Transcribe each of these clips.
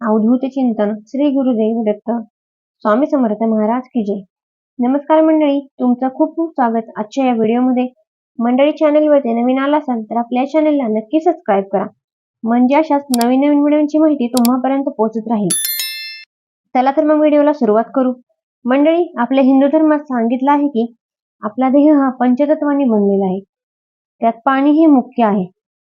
अवधूत चिंतन श्री गुरुदेव दत्त. स्वामी समर्थ महाराज की जय. नमस्कार मंडळी तुमचं खूप खूप स्वागत आजच्या या व्हिडिओमध्ये. मंडळी चॅनलवरती नवीन आला असाल तर आपल्या चॅनलला नक्की सबस्क्राईब करा. म्हणजे अशाच नवीन नवीन व्हिडिओची माहिती तुम्हापर्यंत पोहोचत राहील. चला तर मग व्हिडिओला सुरुवात करू. मंडळी आपल्या हिंदू धर्मात सांगितलं आहे की आपला देह हा पंचतत्वांनी बनलेला आहे. त्यात पाणी हे मुख्य आहे.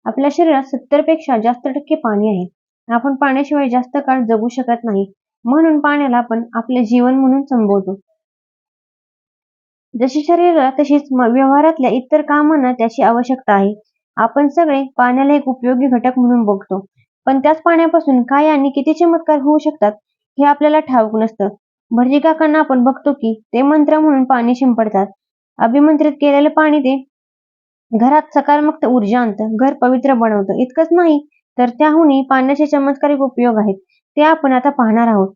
आपल्या शरीरात सत्तरपेक्षा जास्त टक्के पाणी आहे. आपण पाण्याशिवाय जास्त काळ जगू शकत नाही. म्हणून पाण्याला आपण आपले जीवन म्हणून संबोधतो. जशी शरीराला तशीच व्यवहारातल्या इतर कामांना त्याची आवश्यकता आहे. आपण सगळे पाण्याला एक उपयोगी घटक म्हणून बघतो. पण त्याच पाण्यापासून काय आणि किती चमत्कार होऊ शकतात हे आपल्याला ठाऊक नसतं. भटजी काकांना आपण बघतो की ते मंत्र म्हणून पाणी शिंपडतात. अभिमंत्रित केलेलं पाणी ते घरात सकारात्मक ऊर्जा आणतं. घर पवित्र बनवतं. इतकंच नाही तर त्याहूनही पाण्याचे चमत्कारिक उपयोग आहेत. ते आपण आता पाहणार आहोत.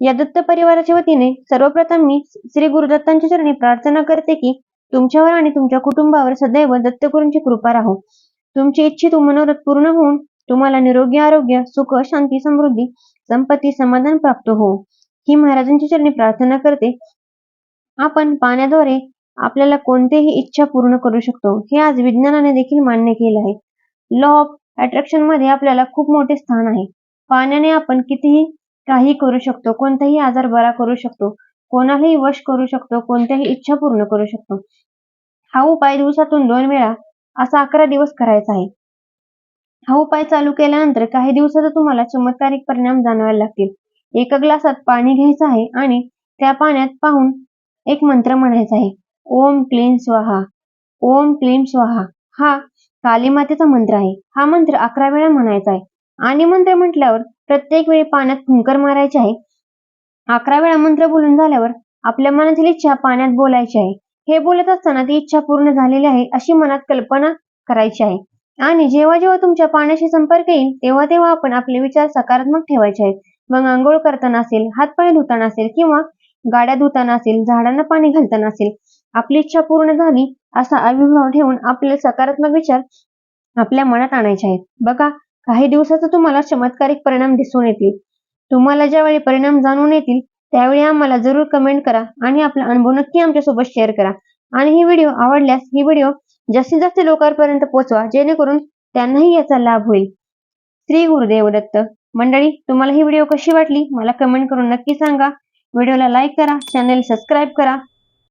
या दत्त परिवाराच्या वतीने सर्वप्रथम मी श्री गुरुदत्तांच्या चरणी प्रार्थना करते की तुमच्यावर आणि तुमच्या कुटुंबावर सदैव दत्तगुरूंची कृपा राहो. तुमची इच्छित मनोरथ पूर्ण होऊन तुम्हाला निरोगी आरोग्य सुख शांती समृद्धी संपत्ती समाधान प्राप्त हो. ही महाराजांच्या चरणी प्रार्थना करते. आपण पाण्याद्वारे आपल्याला कोणतेही इच्छा पूर्ण करू शकतो. हे आज विज्ञानाने देखील मान्य केले आहे. लॉ ऑफ अट्रॅक्शनमध्ये आपल्याला खूप मोठे स्थान आहे. पाण्याने आपण कितीही काही करू शकतो कोणताही आजार बरा करू शकतो कोणालाही वश करू शकतो कोणत्याही इच्छा पूर्ण करू शकतो. हा उपाय दिवसातून दोन वेळा असा अकरा दिवस करायचा आहे. हा उपाय चालू केल्यानंतर काही दिवसात तुम्हाला चमत्कारिक परिणाम जाणवायला लागतील. एका ग्लासात पाणी घ्यायचं आहे आणि त्या पाण्यात पाहून एक मंत्र म्हणायचा आहे. ओम क्लीम स्वाहा. ओम क्लीम स्वाहा. हा काली मातेचा मंत्र आहे. हा मंत्र अकरा वेळा म्हणायचा आहे. आणि मंत्र म्हटल्यावर प्रत्येक वेळी पाण्यात फुंकर मारायचे आहे. अकरा वेळा मंत्र बोलून झाल्यावर आपल्या मनातील इच्छा पाण्यात बोलायची आहे. हे बोलत असताना ती इच्छा पूर्ण झालेली आहे अशी मनात कल्पना करायची आहे. आणि जेव्हा जेव्हा तुमच्या पाण्याशी संपर्क येईल तेव्हा तेव्हा आपण आपले विचार सकारात्मक ठेवायचे आहेत. मग आंघोळ करताना असेल हातपाय धुताना असेल किंवा गाड्या धुताना असेल झाडांना पाणी घालताना असेल आपली इच्छा पूर्ण झाली असा अविर्भाव ठेवून आपले सकारात्मक विचार आपल्या मनात आणायचे आहेत. बघा काही दिवसाचा तुम्हाला चमत्कारिक परिणाम दिसून येतील. तुम्हाला ज्यावेळी परिणाम जाणून येतील त्यावेळी आम्हाला जरूर कमेंट करा आणि आपला अनुभव नक्की आमच्यासोबत शेअर करा. आणि ही व्हिडिओ आवडल्यास ही व्हिडिओ जास्तीत जास्त लोकांपर्यंत पोहोचवा जेणेकरून त्यांनाही याचा लाभ होईल. श्री गुरुदेव दत्त. मंडळी तुम्हाला ही व्हिडिओ कशी वाटली? मला कमेंट करून नक्की सांगा. व्हिडिओला लाईक करा चॅनल सबस्क्राईब करा.